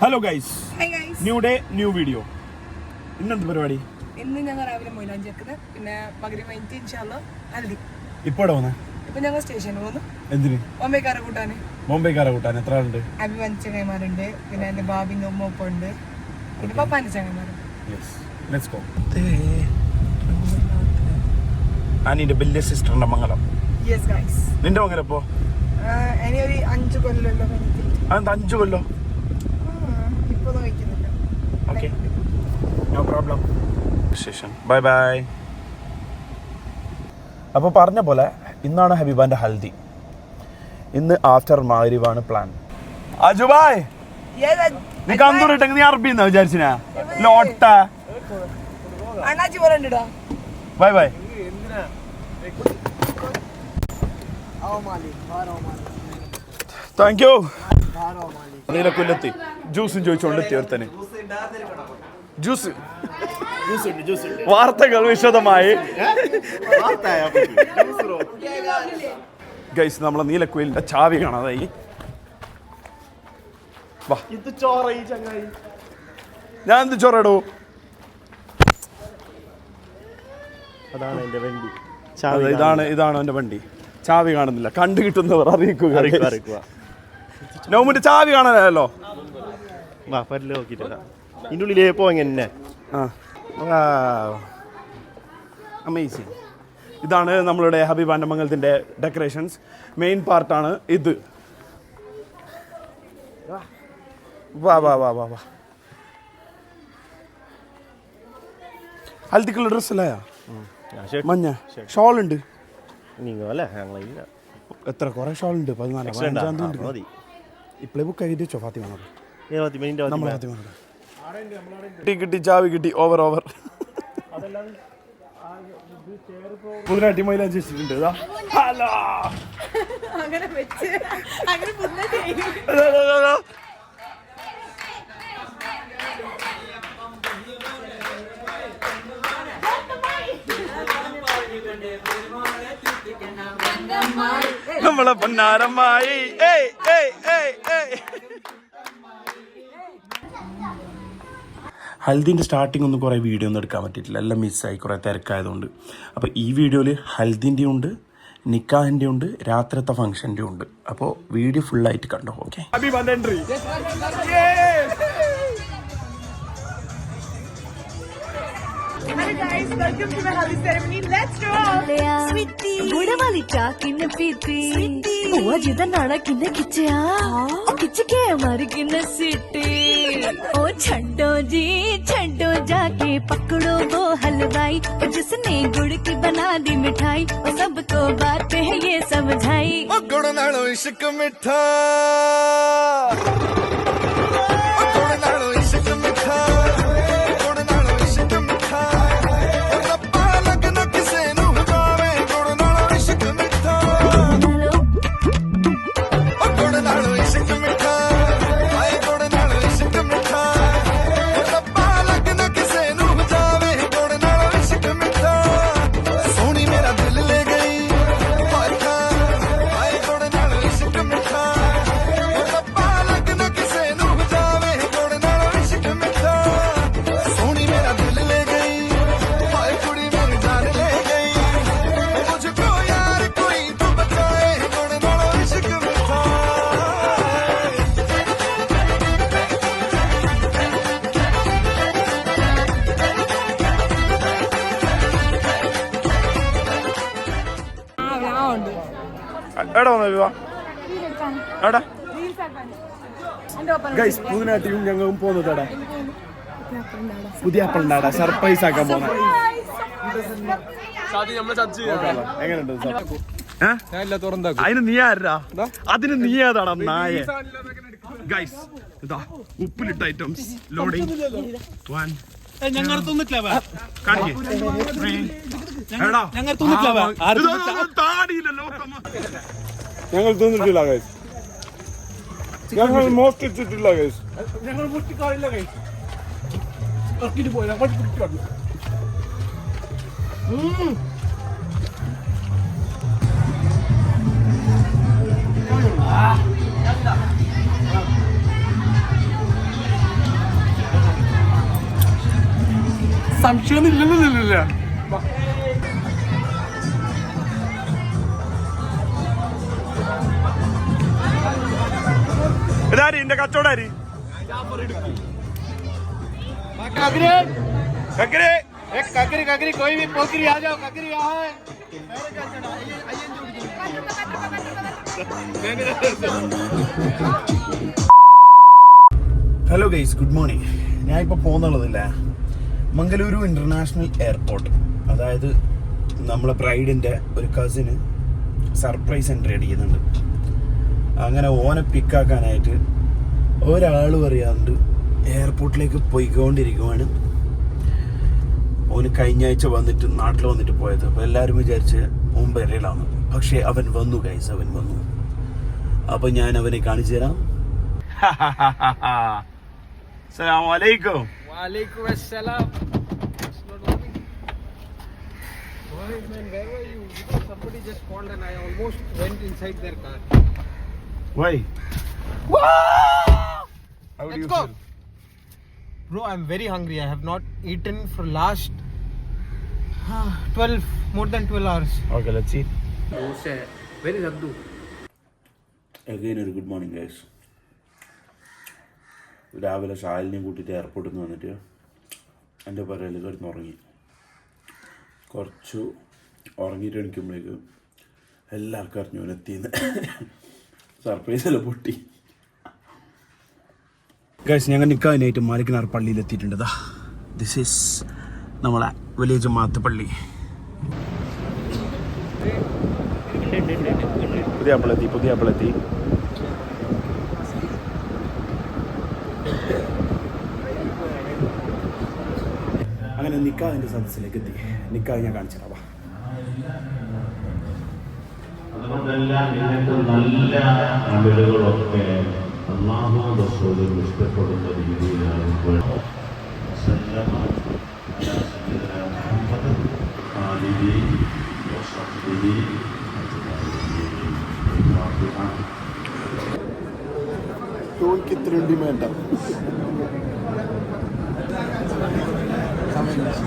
Hello guys new day new video ഇന്നെന്ത് പരിപാടി? ഇന്ന് ഞങ്ങൾ രാവിലെ മൊയിലാഞ്ചേക്കുന്നത് പിന്നെ പകരം കഴിഞ്ഞിട്ട് ഇൻഷാല്ല ഹൽദി. ഇപ്പോടെ വന്നേ? ഇപ്പൊ ഞങ്ങൾ സ്റ്റേഷനിൽ പോകുന്നു എന്തിന്? ബോംബെക്കാരെ കൂട്ടാന്. ബോംബെക്കാരെ കൂട്ടാൻ എത്ര ആളുണ്ട് അഭിമാനിച്ച ചങ്ങന്മാരുണ്ട് പിന്നെ എന്റെ ബാബിന്റെ ഉമ്മ ഒപ്പം ഉണ്ട്. പിന്നെ പപ്പാന്റെ ഗോ ആനിന്റെ വലിയ സിസ്റ്ററിന്റെ മംഗളം നിന്റെ മംഗലം ഇപ്പോ ഇനി ഒരു അഞ്ച് കൊല്ലമല്ലോ അഞ്ചു കൊല്ലോ? ഇപ്പൊ ഓക്കെ നോ പ്രോബ്ലം ശേഷം ബൈ ബൈ അപ്പോൾ പറഞ്ഞ പോലെ ഇന്നാണ് ഹബീബാന്റെ ഹൽദി. ഇന്ന് ആഫ്റ്റർ മാരിവാണ് പ്ലാൻ അജുബായ് നീ കന്തൂറിട്ടെങ്കിൽ നീ അറബി എന്നാ വിചാരിച്ചിനാ? ലോട്ട. ബൈ ബൈ താങ്ക് യു നീല കൊല്ലത്തി ജ്യൂസും ചോദിച്ചോണ്ട് തീർത്തന് ജ്യൂസ്. വാർത്തകൾ വിശദമായി. ഗൈസ് നമ്മളെ നീലക്കുയിലിന്റെ ചാവി കാണാതായി. ഞാൻ എന്ത് ചോറടൂ? അതാണ് എന്റെ വണ്ടി. ഇതാണ് ഇതാണ് എന്റെ വണ്ടി. ചാവി കാണുന്നില്ല. കണ്ടു കിട്ടുന്നവർ അറിയിക്കുക അറിയിക്കുക അറിയിക്കുക. നോമിന്റെ ചാവി കാണാനല്ലോ നോക്കിയിട്ടില്ല ഇതിന്റെ ഉള്ളിലേ ആ. അമേസിങ് ഇതാണ് നമ്മളുടെ ഹബീബാന്റെ മംഗലത്തിന്റെ ഡെക്കറേഷൻസ് മെയിൻ പാർട്ടാണ് ഇത്. വാ വാ വാ വാ വാ. ഹൽദി കളർ ഡ്രസ് അല്ലേ മഞ്ഞ. ഷോൾ ഉണ്ട് നിങ്ങൾ അല്ലേ ഞങ്ങളില്ല എത്ര കുറേ ഷോൾ ഉണ്ട്? പതിനാല്? പതിനഞ്ചാം തീയതി ആ, ഉണ്ട് മതി ഇപ്പോഴേ ബുക്ക് ആയിട്ട് വെച്ചോ ഫാത്തിമ നമ്മൾ ഫാത്തിമ കിട്ടി കിട്ടി ചാവി കിട്ടി ഓവർ ഓവർ വെച്ചിട്ടുണ്ട് ഇതാ. ഹലോ. അങ്ങനെ വെച്ച് അങ്ങനെ നമ്മളെ പൊന്നാരമായി ഏയ്. ഹൽദിന്റെ സ്റ്റാർട്ടിംഗ് ഒന്നും കുറേ വീഡിയോ ഒന്നും എടുക്കാൻ പറ്റിയിട്ടില്ല. എല്ലാം മിസ്സായി കുറേ തിരക്കായതുകൊണ്ട്. അപ്പോൾ ഈ വീഡിയോയിൽ ഹൽദിന്റെ ഉണ്ട് നിക്കാഹിന്റെ ഉണ്ട് രാത്രിത്തെ ഫംഗ്ഷന്റെ ഉണ്ട്. അപ്പോൾ വീഡിയോ ഫുള്ളായിട്ട് കണ്ടോ? Okay Hello guys, welcome to Mehali ceremony. Let's go. Sweetie. ಬುಡ ವಾಲಿ ಚಾ ಕಿನ್ನ ಪೀತಿ ಹೂವ ಜಿದ ನಾಣ ಕಿನ್ನ ಕಿಚ್ಚೆಯ ಕಿಚ್ಚಕೆ ಮಾರಿ ಕಿನ್ನ ಸಿಟ್ಟಿ ओ छंडो जी छंडो जाके पकड़ो वो हलवाई और जिसने गुड़ की बना दी मिठाई और सबको बात है ये समझाई ओ गुड़ नालो इश्क मिठा എടാ വന്നോ വിവാ എടാ. എന്റെ ഒപ്പം ഗൈസ് പുതിനാട്ടിയും ഞങ്ങളും പോകുന്നത് എടാ. പുതിയ ആപ്പിളുണ്ടാടാ സർപ്രൈസ് ആക്കാൻ പോകുന്നത് എങ്ങനെയുണ്ട്? അതിന് നീ ആരാ? അതിന് നീ ഏതാടാ നായ? ഗൈസ് ഇതാ ഉപ്പിലിട്ട ഐറ്റംസ് ലോഡിംഗ് വൺ ഞങ്ങൾ തിന്നിട്ടില്ല ഞങ്ങൾ തിന്നിട്ടില്ല കേസ് ഞങ്ങൾ മോഷ്ടിച്ചിട്ടില്ല കേസ് ഞങ്ങൾ മോഷ്ടിക്കാറില്ല കേസ് ഇറക്കിട്ട് പോയി ഞങ്ങൾ പിടിച്ചു വന്നു സംശയമൊന്നും ഇല്ലല്ലോ ഇല്ലല്ലോ. അരി എന്റെ കച്ചവട അരി ആ. ഹലോ ഗൈസ് ഗുഡ് മോർണിംഗ് ഞാൻ ഇപ്പൊ പോന്നുള്ളതില്ല മംഗലൂരു ഇന്റർനാഷണൽ എയർപോർട്ട് അതായത് നമ്മളെ ബ്രൈഡിന്റെ ഒരു കസിന് സർപ്രൈസ് എൻട്രി അടിക്കുന്നുണ്ട്. അങ്ങനെ ഓനെ പിക്കാക്കാനായിട്ട് ഒരാൾ പറയാറുണ്ട് എയർപോർട്ടിലേക്ക് പോയിക്കൊണ്ടിരിക്കുവാണ്. ഓന് കഴിഞ്ഞ ആഴ്ച വന്നിട്ട് നാട്ടിൽ വന്നിട്ട് പോയത്. അപ്പോൾ എല്ലാവരും വിചാരിച്ച് മുമ്പേരയിലാണ് പക്ഷേ അവൻ വന്നു ഗൈസ് അവൻ വന്നു. അപ്പോൾ ഞാൻ അവനെ കാണിച്ചു തരാം. അസലാമലൈക്കും വാലൈക്കും അസ്സലാം Why. Why? How do Let's you go. feel? Bro, I'm very hungry. I have not eaten for last ah, 12, more than 12 hours. Okay, let's eat. Where is Abdu? Again, ഒരു ഗുഡ് മോർണിംഗ് ഗൈസ് രാവിലെ ഷാലിനെയും കൂട്ടിയിട്ട് എയർപോർട്ടിൽ നിന്ന് വന്നിട്ട് എന്റെ പറയൽ കിടന്ന് ഉറങ്ങി കുറച്ച് ഉറങ്ങിയിട്ട് എണിക്കുമ്പോഴേക്ക് എല്ലാവർക്കും അറിഞ്ഞു അവൻ എത്തിയെന്ന് സർപ്രൈസ് എല്ലാം പൊട്ടി ഗൈസ് ഞങ്ങൾ നിൽക്കാനായിട്ട് മാലിക്കനാർ പള്ളിയിൽ എത്തിയിട്ടുണ്ട് ദാ ദിസ് ഈസ് നമ്മളെ വില്ലേജ് ജമാഅത്ത് പള്ളി. പുതിയ അപ്പളെത്തി പുതിയ അപ്പളെത്തി അങ്ങനെ നിക്കാതിന്റെ സദസ്സിലേക്ക് എത്തി. നിക്കാഹ് ഞാൻ കാണിച്ചു തരാം. അതുകൊണ്ടെല്ലാം നല്ല അമലുകളൊക്കെ അള്ളാഹു റസൂലും ഇഷ്ടപ്പെടുന്ന രീതിയിലാകുമ്പോൾ സല്ലമ അലാ സയ്യിദിനാ മുഹമ്മദ്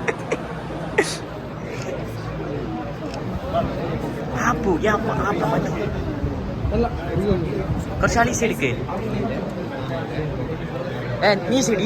है Apa? Ya apa? Apa macam? Kau cari sini ke? Eh, ni sini,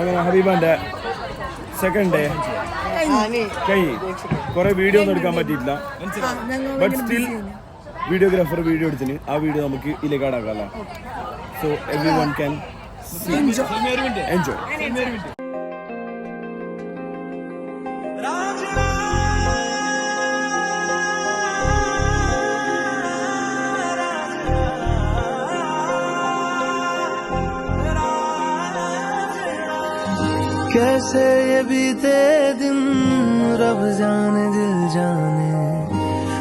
അങ്ങനെ ഹബീബാന്റെ സെക്കൻഡ് ഡേ കൈ. കുറെ വീഡിയോ ഒന്നും എടുക്കാൻ പറ്റിയിട്ടില്ല. ബട്ട് സ്റ്റിൽ വീഡിയോഗ്രാഫർ വീഡിയോ എടുത്തിന്. ആ വീഡിയോ നമുക്ക് ഇതിലേക്ക് അല്ലേ? So every one can enjoy कैसे ये बीते दिन रब जाने, दिल जाने।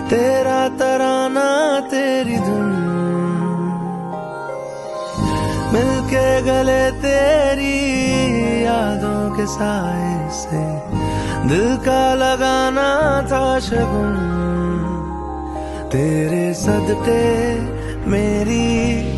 तेरा तराना, तेरी धुन। मिलके गले तेरी यादों के साए से। दिल का लगाना था शगुन। तेरे सदके मेरी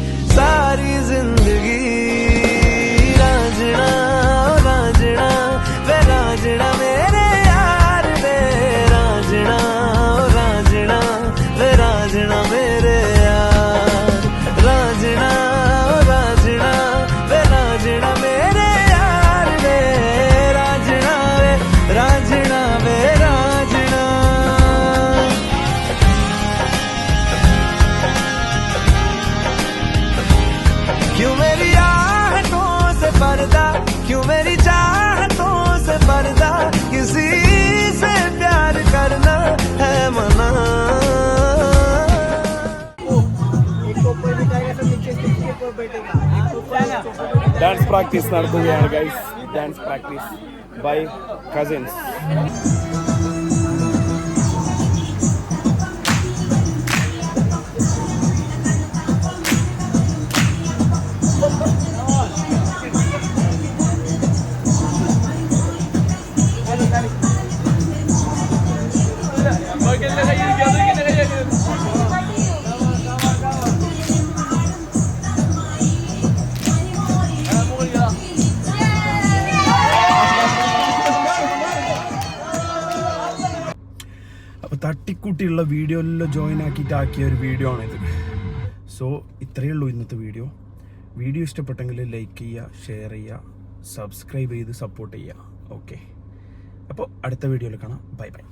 ഡാൻസ് പ്രാക്ടീസ് നടത്തുകയാണ് guys dance practice by cousins അപ്പോൾ വീഡിയോ വീഡിയോയിലെല്ലാം ജോയിൻ ആക്കിയിട്ട് ആക്കിയ ഒരു വീഡിയോ ആണിത്. സോ ഇത്രയേ ഉള്ളൂ ഇന്നത്തെ വീഡിയോ വീഡിയോ ഇഷ്ടപ്പെട്ടെങ്കിൽ ലൈക്ക് ചെയ്യുക ഷെയർ ചെയ്യുക സബ്സ്ക്രൈബ് ചെയ്ത് സപ്പോർട്ട് ചെയ്യുക. ഓക്കെ അപ്പോൾ അടുത്ത വീഡിയോയിൽ കാണാം. Bye bye